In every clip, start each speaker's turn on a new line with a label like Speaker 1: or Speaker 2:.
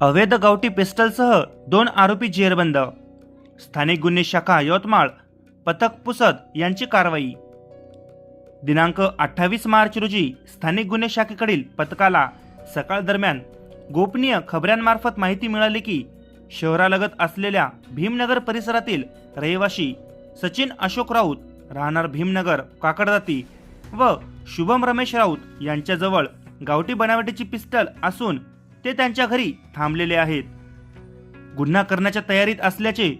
Speaker 1: अवैध गावठी पिस्टलसह दोन आरोपी जेरबंद. स्थानिक गुन्हे शाखा यवतमाळ पथक पुसद यांची कारवाई. दिनांक अठ्ठावीस मार्च रोजी स्थानिक गुन्हे शाखेकडील पथकाला सकाळ दरम्यान गोपनीय खबऱ्यांमार्फत माहिती मिळाली की शहरालगत असलेल्या भीमनगर परिसरातील रहिवाशी सचिन अशोक राऊत राहणार भीमनगर काकडदाती व शुभम रमेश राऊत यांच्याजवळ गावठी बनावटीची पिस्टल असून ते त्यांच्या घरी थांबलेले आहेत. गुन्हा करण्याच्या तयारीत असल्याचे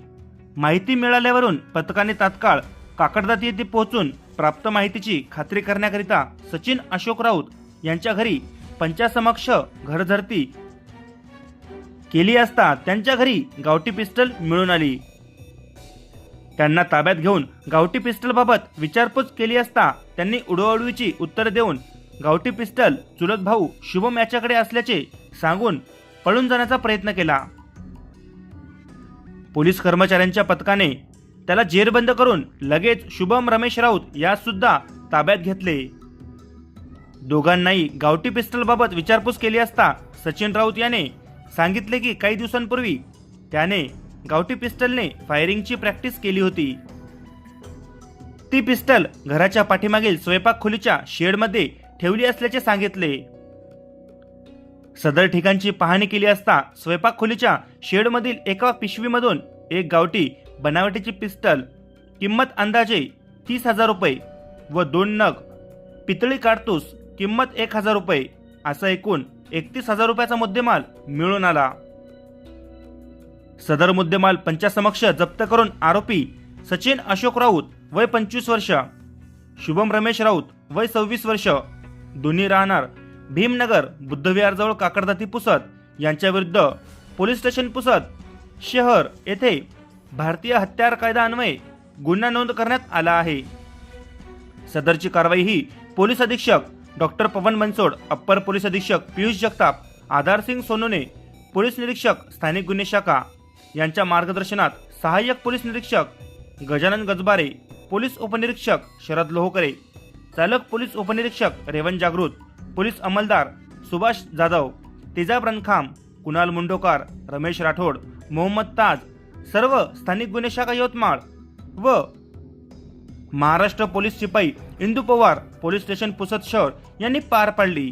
Speaker 1: माहिती मिळाल्यावरून पथकाने तात्काळ काकडदाती येथे पोहोचून प्राप्त माहितीची खात्री करण्याकरिता सचिन अशोक राऊत यांच्या घरी पंचासमक्ष घरझरती केली असता त्यांच्या घरी गावठी पिस्टल मिळून आली. त्यांना ताब्यात घेऊन गावठी पिस्टलबाबत विचारपूस केली असता त्यांनी उडवाउडवीची उत्तरे देऊन गावठी पिस्टल चुलत भाऊ शुभम याच्याकडे असल्याचे सांगून पळून जाण्याचा प्रयत्न केला. पोलीस कर्मचाऱ्यांच्या पथकाने त्याला जेरबंद करून लगेच शुभम रमेश राऊत यास सुद्धा ताब्यात घेतले. दोघांनाही गावठी पिस्टलबाबत विचारपूस केली असता सचिन राऊत याने सांगितले की काही दिवसांपूर्वी त्याने गावठी पिस्टलने फायरिंगची प्रॅक्टिस केली होती. ती पिस्टल घराच्या पाठीमागील स्वयंपाक खोलीच्या शेडमध्ये ठेवली असल्याचे सांगितले. सदर ठिकाणची पाहणी केली असता स्वयंपाक खोलीच्या शेडमधील एका पिशवीमधून एक गावठी बनावटीची पिस्टल किंमत अंदाजे तीस हजार रुपये व दोन नग पितळी काडतूस किंमत एक हजार रुपये असा एकूण एकतीस हजार रुपयाचा मुद्देमाल मिळून आला. सदर मुद्देमाल पंचासमक्ष जप्त करून आरोपी सचिन अशोक राऊत वय पंचवीस वर्ष शुभम रमेश राऊत वय सव्वीस वर्ष दोन्ही राहणार भीमनगर बुद्धविहारजवळ काकडदाती पुसत यांच्याविरुद्ध पोलीस स्टेशन पुसत शहर येथे भारतीय हत्यार कायदा अन्वये गुन्हा नोंद करण्यात आला आहे. सदरची कारवाई ही पोलीस अधीक्षक doctor Pawan Bansod upper police अधीक्षक पियुष जगताप आधारसिंग सोनूने सोनोने पोलीस निरीक्षक स्थानिक गुन्हे शाखा यांच्या मार्गदर्शनात सहाय्यक पोलीस निरीक्षक गजानन गजबारे पोलीस उपनिरीक्षक शरद लोहकरे चालक पोलीस उपनिरीक्षक रेवन जागृत पोलीस अंमलदार सुभाष जाधव तेजाब रणखाम कुणाल मुंडोकार रमेश राठोड मोहम्मद ताज सर्व स्थानिक गुन्हे शाखा यवतमाळ व महाराष्ट्र पोलीस शिपाई इंदू पवार पोलीस स्टेशन पुसद शहर यांनी पार पाडली.